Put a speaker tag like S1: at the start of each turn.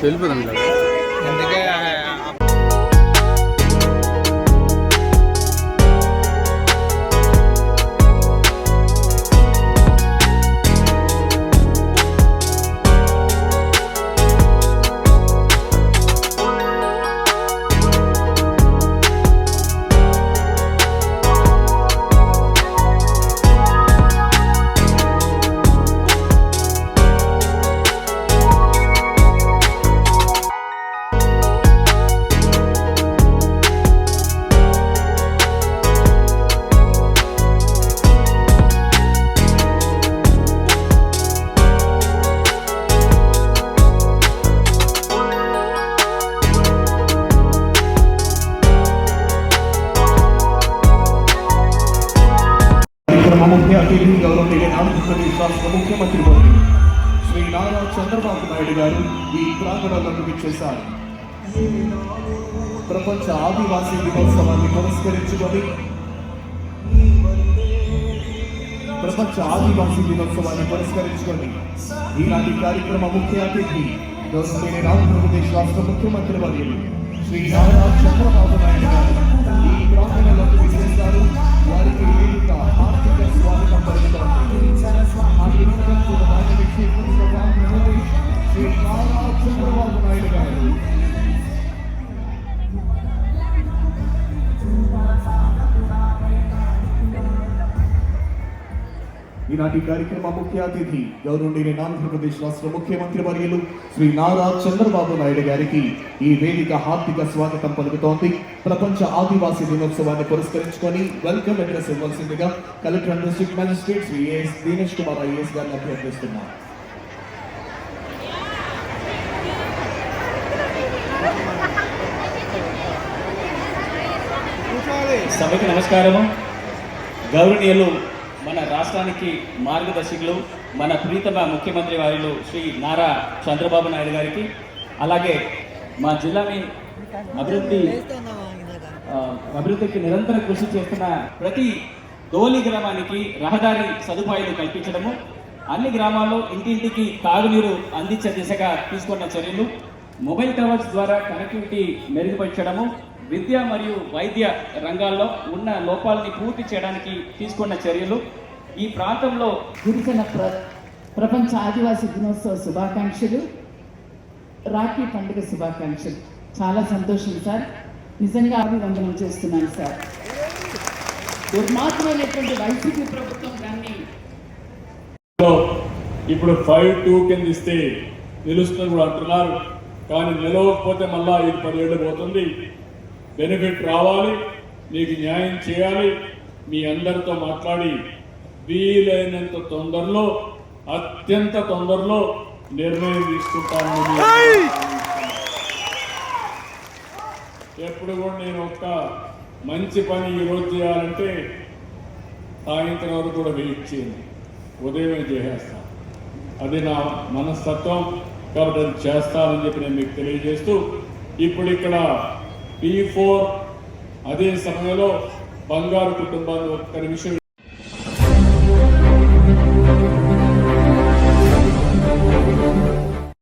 S1: వెళ్ళిపోదాం కదా
S2: అందుకే
S3: కార్యక్రమ ముఖ్య అతిథి గౌరవనీయ ఆంధ్రప్రదేశ్ రాష్ట్ర ముఖ్యమంత్రి వర్యులు శ్రీ నారా చంద్రబాబు నాయుడు గారు ఈ ప్రాంగణంలోకి విచ్చేశారు. ప్రపంచ ఆదివాసీ దినోత్సవాన్ని పురస్కరించుకొని ప్రపంచ ఆదివాసీ దినోత్సవాన్ని పురస్కరించుకొని ఈనాటి కార్యక్రమ ముఖ్య అతిథి గౌరవనీయ ఆంధ్రప్రదేశ్ రాష్ట్ర ముఖ్యమంత్రి వర్యులు శ్రీ నారా చంద్రబాబు నాయుడు గారు ఈనాటి కార్యక్రమ ముఖ్య అతిథి గౌరవనీయుని ఆంధ్రప్రదేశ్ రాష్ట్ర ముఖ్యమంత్రి వర్యులు శ్రీ నారా చంద్రబాబు నాయుడు గారికి ఈ వేదిక హార్దిక స్వాగతం పలుకుతోంది. ప్రపంచ ఆదివాసీ దినోత్సవాన్ని పురస్కరించుకొని వెల్కమ్ అడ్రస్ ఇవ్వాల్సిందిగా collector and district magistrate Shri A S Dinesh Kumar IAS గారిని అభ్యర్థిస్తున్నారు
S4: సభకి నమస్కారము. గౌరవనీయులు మన రాష్ట్రానికి మార్గదర్శకులు మన ప్రీతమ ముఖ్యమంత్రి వారిలు శ్రీ నారా చంద్రబాబు నాయుడు గారికి అలాగే మా జిల్లాని అభివృద్ధి అభివృద్ధికి నిరంతర కృషి చేస్తున్న ప్రతి ధోని గ్రామానికి రహదారి సదుపాయాలు కల్పించడము అన్ని గ్రామాల్లో ఇంటింటికి తాగునీరు అందించే దిశగా తీసుకున్న చర్యలు మొబైల్ టవర్స్ ద్వారా కనెక్టివిటీ మెరుగుపరచడము విద్య మరియు వైద్య రంగాల్లో ఉన్న లోపాలని పూర్తి చేయడానికి తీసుకున్న చర్యలు ఈ ప్రాంతంలో
S5: గిరిజన ప్ర ప్రపంచ ఆదివాసీ దినోత్సవ శుభాకాంక్షలు రాఖీ పండుగ శుభాకాంక్షలు. చాలా సంతోషం సార్. నిజంగా అభివందనం చేస్తున్నాను సార్. దుర్మార్గమైనటువంటి వైసీపీ ప్రభుత్వం దాన్ని
S6: ఇప్పుడు ఫైవ్ టూ కింద ఇస్తే నిలుస్తుంది కూడా అంటున్నారు. కానీ నిలవకపోతే మళ్ళా ఇది పదేళ్ళు పోతుంది. బెనిఫిట్ రావాలి నీకు న్యాయం చేయాలి. మీ అందరితో మాట్లాడి వీలైనంత తొందరలో అత్యంత తొందరలో నిర్ణయం తీసుకుంటాను. ఎప్పుడు కూడా నేను ఒక్క మంచి పని ఈరోజు చేయాలంటే సాయంత్రం వరకు కూడా వెయిట్ చేయండి. ఉదయమే చేసేస్తాను అది నా మనస్తత్వం. కాబట్టి అది చేస్తానని చెప్పి నేను మీకు తెలియజేస్తూ ఇప్పుడు ఇక్కడ పీ ఫోర్ అదే సమయంలో బంగారు కుటుంబాన్ని ఒక్క నిమిషం